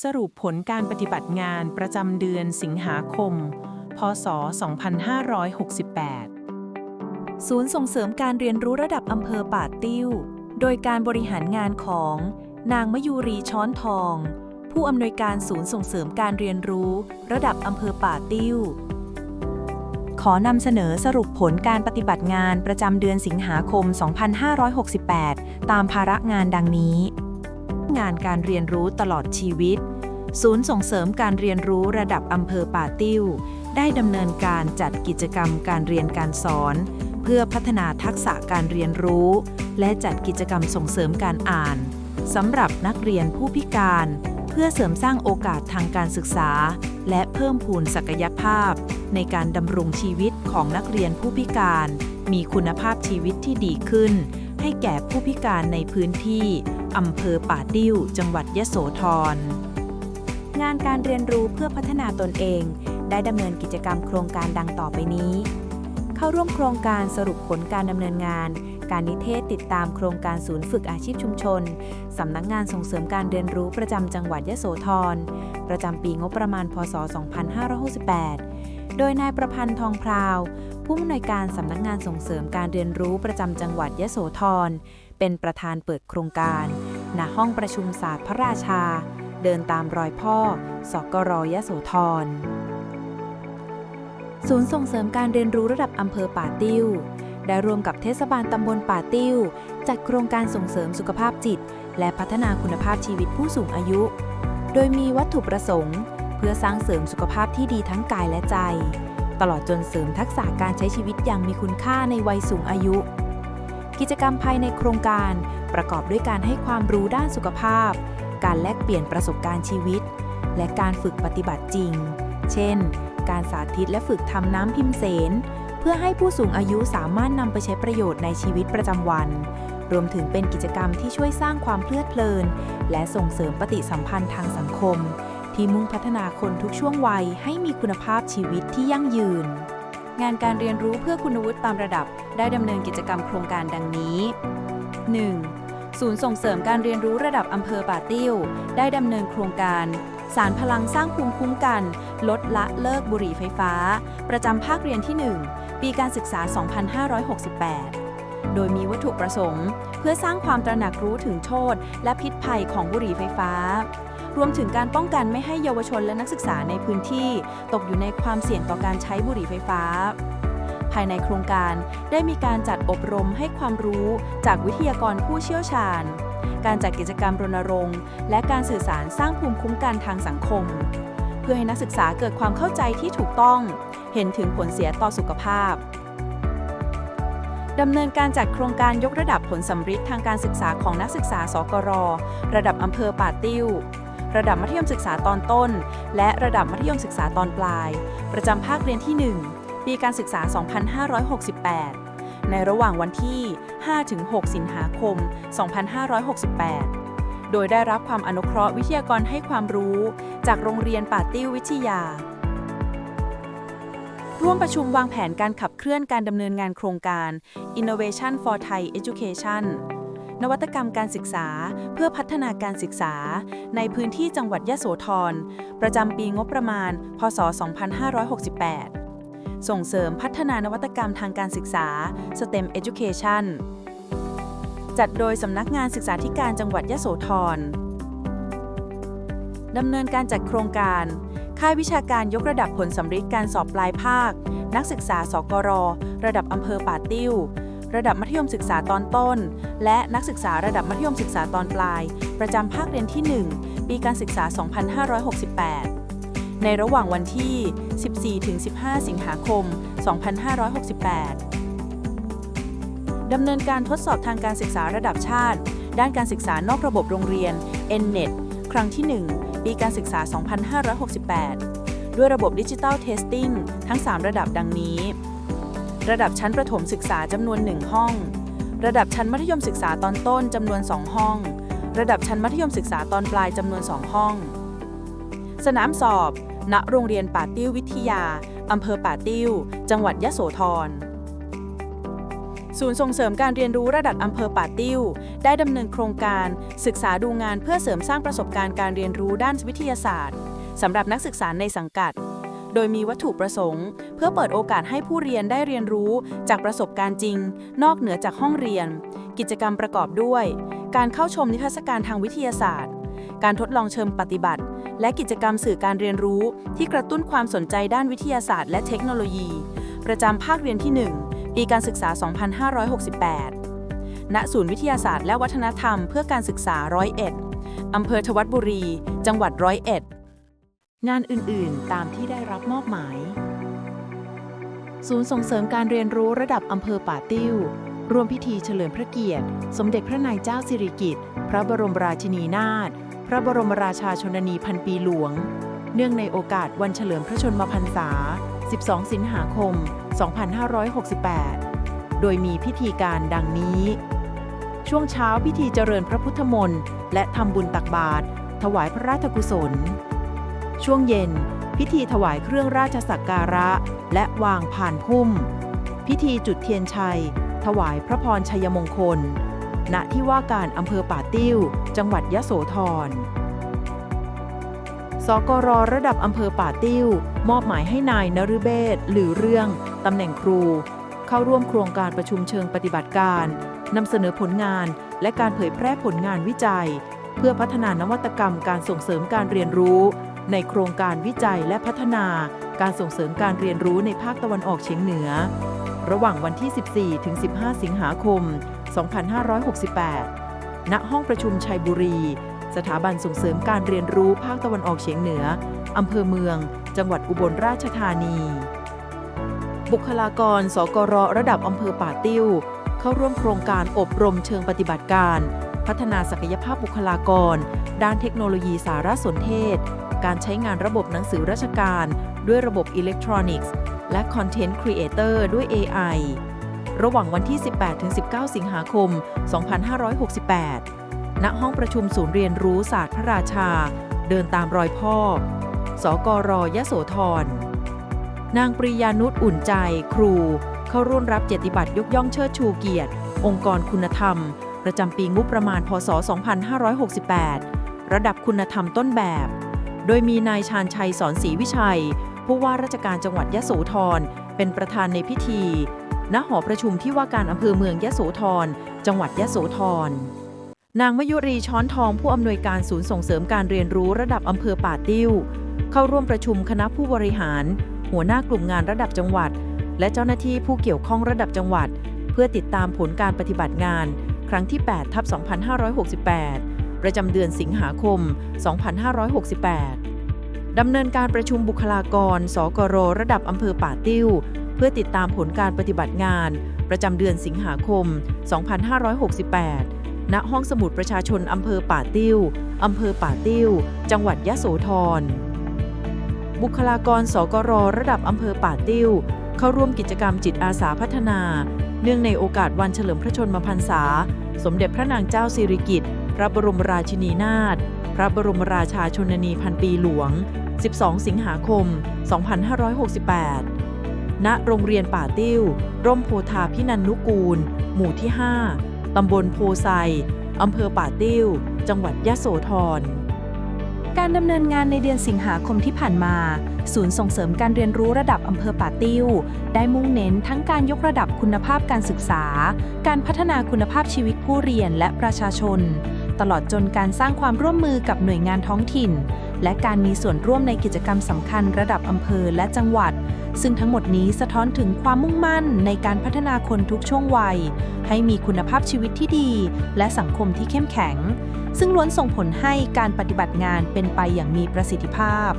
สรุปผลการปฏิบัติงานประจำเดือนสิงหาคม พศ 2568 ศูนย์ส่งเสริมการเรียนรู้ระดับอำเภอป่าติ้ว โดยการบริหารงานของ นางมยูรีช้อนทอง ผู้อำนวยการศูนย์ส่งเสริมการเรียนรู้ ระดับอำเภอป่าติ้ว ขอนำเสนอสรุปผลการปฏิบัติงานประจำเดือนสิงหาคม 2568 ตามภาระงานดังนี้ งานการเรียนรู้ตลอดชีวิต ศูนย์ส่งเสริมการเรียนรู้ระดับอำเภอป่าติ้ว ได้ดำเนินการจัดกิจกรรมการเรียนการสอน เพื่อพัฒนาทักษะการเรียนรู้ และจัดกิจกรรมส่งเสริมการอ่านสำหรับนักเรียนผู้พิการ เพื่อเสริมสร้างโอกาสทางการศึกษา และเพิ่มพูนศักยภาพ ในการดำรงชีวิตของนักเรียนผู้พิการ มีคุณภาพชีวิตที่ดีขึ้น ให้แก่ผู้พิการในพื้นที่อำเภอป่าติ้ว จังหวัดยะโสธร งานการเรียนรู้เพื่อพัฒนาตนเอง ได้ดำเนินกิจกรรมโครงการดังต่อไปนี้ เข้าร่วมโครงการสรุปผลการดำเนินงาน การนิเทศติดตามโครงการศูนย์ฝึกอาชีพชุมชนสำนักงานส่งเสริมการเรียนรู้ประจำจังหวัดยะโสธร ประจำปีงบประมาณพศ 2568โดยนายประพันธ์ทองพราว ผู้อำนวยการสำนักงานส่งเสริมการเรียนรู้ประจำจังหวัดยะโสธร เป็นประธานเปิดโครงการ ณ ห้องประชุมศาสตร์พระราชา เดินตามรอยพ่อ สกรยโสธร ศูนย์ส่งเสริมการเรียนรู้ระดับอำเภอป่าติ้ว ได้ร่วมกับเทศบาลตำบลป่าติ้ว จัดโครงการส่งเสริมสุขภาพจิต และพัฒนาคุณภาพชีวิตผู้สูงอายุ โดยมีวัตถุประสงค์ เพื่อสร้างเสริมสุขภาพที่ดีทั้งกายและใจ ตลอดจนเสริมทักษะการใช้ชีวิตอย่างมีคุณค่าในวัยสูงอายุ กิจกรรมภายในโครงการ ประกอบด้วยการให้ความรู้ด้านสุขภาพ การแลกเปลี่ยนประสบการณ์ชีวิต และการฝึกปฏิบัติจริง เช่น การสาธิตและฝึกทำน้ำพิมเสนเพื่อให้ผู้สูงอายุสามารถนำไปใช้ประโยชน์ในชีวิตประจำวัน รวมถึงเป็นกิจกรรมที่ช่วยสร้างความเพลิดเพลิน และส่งเสริมปฏิสัมพันธ์ทางสังคม ที่มุ่งพัฒนาคนทุกช่วงวัยให้มีคุณภาพชีวิตที่ยั่งยืน งานการเรียนรู้เพื่อคุณวุฒิตามระดับ ได้ดำเนินกิจกรรมโครงการดังนี้ 1. ศูนย์ส่งเสริมการเรียนรู้ระดับอำเภอป่าติ้ว ได้ดำเนินโครงการ สารพลังสร้างภูมิคุ้มกัน ลดละเลิกบุหรี่ไฟฟ้า ประจำภาคเรียนที่ 1 ปีการศึกษา 2568โดยมีวัตถุประสงค์ เพื่อสร้างความตระหนักรู้ถึงโทษ และพิษภัยของบุหรี่ไฟฟ้า รวมถึงการป้องกันไม่ให้เยาวชนและนักศึกษาในพื้นที่ ตกอยู่ในความเสี่ยงต่อการใช้บุหรี่ไฟฟ้า ภายในโครงการได้มีการจัดอบรมให้ความรู้จากวิทยากรผู้เชี่ยวชาญ การจัดกิจกรรมรณรงค์ และการสื่อสารสร้างภูมิคุ้มกันทางสังคม เพื่อให้นักศึกษาเกิดความเข้าใจที่ถูกต้อง เห็นถึงผลเสียต่อสุขภาพดำเนินการจัดโครงการยกระดับผลสัมฤทธิ์ทางการศึกษาของนักศึกษาสกร ระดับอำเภอป่าติ้ว ระดับมัธยมศึกษาตอนต้น และระดับมัธยมศึกษาตอนปลาย ประจำภาคเรียนที่ 1 ปีการศึกษา 2568 ในระหว่างวันที่ 5-6 สิงหาคม 2568 โดยได้รับความอนุเคราะห์วิทยากรให้ความรู้ จากโรงเรียนป่าติ้ววิทยา ร่วมประชุมวางแผนการขับเคลื่อนการดำเนินงานโครงการ Innovation for Thai Education นวัตกรรมการศึกษา เพื่อพัฒนาการศึกษา ในพื้นที่จังหวัดยะโสธร ประจำปีงบประมาณ พศ 2568 ส่งเสริมพัฒนานวัตกรรมทางการศึกษา STEM Education จัดโดยสำนักงานศึกษาธิการจังหวัดยะโสธรดำเนินการจัดโครงการ ค่ายวิชาการยกระดับผลสำฤทธิ์การสอบปลายภาค นักศึกษาสกร ระดับอำเภอป่าติ้ว ระดับมัธยมศึกษาตอนต้น และนักศึกษาระดับมัธยมศึกษาตอนปลาย ประจำภาคเรียนที่ 1 ปีการศึกษา 2568 ในระหว่างวันที่ 14-15 สิงหาคม 2568 ดำเนินการทดสอบทางการศึกษาระดับชาติ ด้านการศึกษานอกระบบโรงเรียน NNET ครั้งที่ 1 ปีการศึกษา 2568 ด้วยระบบดิจิทัลเทสติ้งทั้ง 3 ระดับดังนี้ ระดับชั้นประถมศึกษาจำนวน 1 ห้อง ระดับชั้นมัธยมศึกษาตอนต้นจำนวน 2 ห้อง ระดับชั้นมัธยมศึกษาตอนปลายจำนวน 2 ห้อง สนามสอบ ณ โรงเรียนป่าติ้ววิทยาอำเภอป่าติ้ว จังหวัดยะโสธร ศูนย์ส่งเสริมการเรียนรู้ระดับอำเภอป่าติ้ว ได้ดำเนินโครงการศึกษาดูงานเพื่อเสริมสร้างประสบการณ์การเรียนรู้ด้านวิทยาศาสตร์สำหรับนักศึกษาในสังกัด โดยมีวัตถุประสงค์ เพื่อเปิดโอกาสให้ผู้เรียนได้เรียนรู้จากประสบการณ์จริง นอกเหนือจากห้องเรียน กิจกรรมประกอบด้วย การเข้าชมนิทรรศการทางวิทยาศาสตร์ การทดลองเชิงปฏิบัติ และกิจกรรมสื่อการเรียนรู้ ที่กระตุ้นความสนใจด้านวิทยาศาสตร์และเทคโนโลยี ประจำภาคเรียนที่ 1 ปีการศึกษา 2568 ณ ศูนย์วิทยาศาสตร์และวัฒนธรรมเพื่อการศึกษาร้อยเอ็ดอำเภอทวัดบุรี จังหวัดร้อยเอ็ด งานอื่นๆ ตามที่ได้รับมอบหมาย ศูนย์ส่งเสริมการเรียนรู้ระดับอำเภอป่าติ้วร่วมพิธีเฉลิมพระเกียรติ สมเด็จพระนายเจ้าสิริกิติ์ พระบรมราชินีนาถ พระบรมราชาชนนีพันปีหลวง เนื่องในโอกาสวันเฉลิมพระชนมพรรษา 12 สิงหาคม 2568 โดยมีพิธีการดังนี้ ช่วงเช้าพิธีเจริญพระพุทธมนต์และทำบุญตักบาตรถวายพระราชกุศล ช่วงเย็น พิธีถวายเครื่องราชสักการะ และวางผ่านพุ่ม พิธีจุดเทียนชัย ถวายพระพรชัยมงคล ณ ที่ว่าการอำเภอป่าติ้ว จังหวัดยะโสธรสกรระดับอำเภอป่าติ้ว มอบหมายให้นายนฤเบศหรือเรื่องตำแหน่งครู เข้าร่วมโครงการประชุมเชิงปฏิบัติการนำเสนอผลงานและการเผยแพร่ผลงานวิจัย เพื่อพัฒนานวัตกรรมการส่งเสริมการเรียนรู้ ในโครงการวิจัยและพัฒนาการส่งเสริมการเรียนรู้ในภาคตะวันออกเฉียงเหนือ ระหว่างวันที่ 14 ถึง 15 สิงหาคม 2568 ณ ห้องประชุมชัยบุรี สถาบันส่งเสริมการเรียนรู้ภาคตะวันออกเฉียงเหนือ อำเภอเมือง จังหวัดอุบลราชธานี บุคลากร สกร ระดับอำเภอป่าติ้ว เข้าร่วมโครงการอบรมเชิงปฏิบัติการ พัฒนาศักยภาพบุคลากร ด้านเทคโนโลยีสารสนเทศ การใช้งานระบบหนังสือราชการ ด้วยระบบอิเล็กทรอนิกส์ และคอนเทนต์ครีเอเตอร์ด้วย AI ระหว่างวันที่ 18-19 สิงหาคม 2568 ณ ห้องประชุมศูนย์เรียนรู้ศาสตร์พระราชา เดินตามรอยพ่อ สกรยโสธร นางปริยานุชอุ่นใจ ครู เข้าร่วมรับเกียรติบัตรยกย่องเชิดชูเกียรติ องค์กรคุณธรรม ประจำปีงบประมาณ พศ 2568 ระดับคุณธรรมต้นแบบ โดยมีนายชาญชัยสอนศรีวิชัย ผู้ว่าราชการจังหวัดยะโสธร เป็นประธานในพิธี ณ หอประชุมที่ว่าการอำเภอเมืองยะโสธร จังหวัดยะโสธร นางมยุรีช้อนทองผู้อำนวยการศูนย์ส่งเสริมการเรียนรู้ระดับอำเภอป่าติ้ว เข้าร่วมประชุมคณะผู้บริหาร หัวหน้ากลุ่มงานระดับจังหวัด และเจ้าหน้าที่ผู้เกี่ยวข้องระดับจังหวัด เพื่อติดตามผลการปฏิบัติงาน ครั้งที่ 8 ทับ 2568 ประจำเดือนสิงหาคม 2568 ดำเนินการประชุมบุคลากร สกรระดับอำเภอป่าติ้ว เพื่อติดตามผลการปฏิบัติงาน ประจำเดือนสิงหาคม 2568 ณ ห้องสมุดประชาชนอำเภอป่าติ้ว อำเภอป่าติ้ว จังหวัดยะโสธร บุคลากร สกรระดับอำเภอป่าติ้ว เข้าร่วมกิจกรรมจิตอาสาพัฒนา เนื่องในโอกาสวันเฉลิมพระชนมพรรษาสมเด็จพระนางเจ้าสิริกิติ์ พระบรมราชินีนาถ พระบรมราชาชนนีพันปีหลวง 12 สิงหาคม 2568 ณ โรงเรียนป่าติ้ว ร่มโพธาพินันนุกูล หมู่ที่ 5 ตำบลโพไซอำเภอป่าติ้ว จังหวัดยะโสธร การดำเนินงานในเดือนสิงหาคมที่ผ่านมา ศูนย์ส่งเสริมการเรียนรู้ระดับอำเภอป่าติ้ว ได้มุ่งเน้นทั้งการยกระดับคุณภาพการศึกษา การพัฒนาคุณภาพชีวิตผู้เรียนและประชาชน ตลอดจนการสร้างความร่วมมือกับหน่วยงานท้องถิ่น และการมีส่วนร่วมในกิจกรรมสำคัญระดับอำเภอและจังหวัด ซึ่งทั้งหมดนี้สะท้อนถึงความมุ่งมั่นในการพัฒนาคนทุกช่วงวัย ให้มีคุณภาพชีวิตที่ดี และสังคมที่เข้มแข็ง ซึ่งล้วนส่งผลให้การปฏิบัติงานเป็นไปอย่างมีประสิทธิภาพ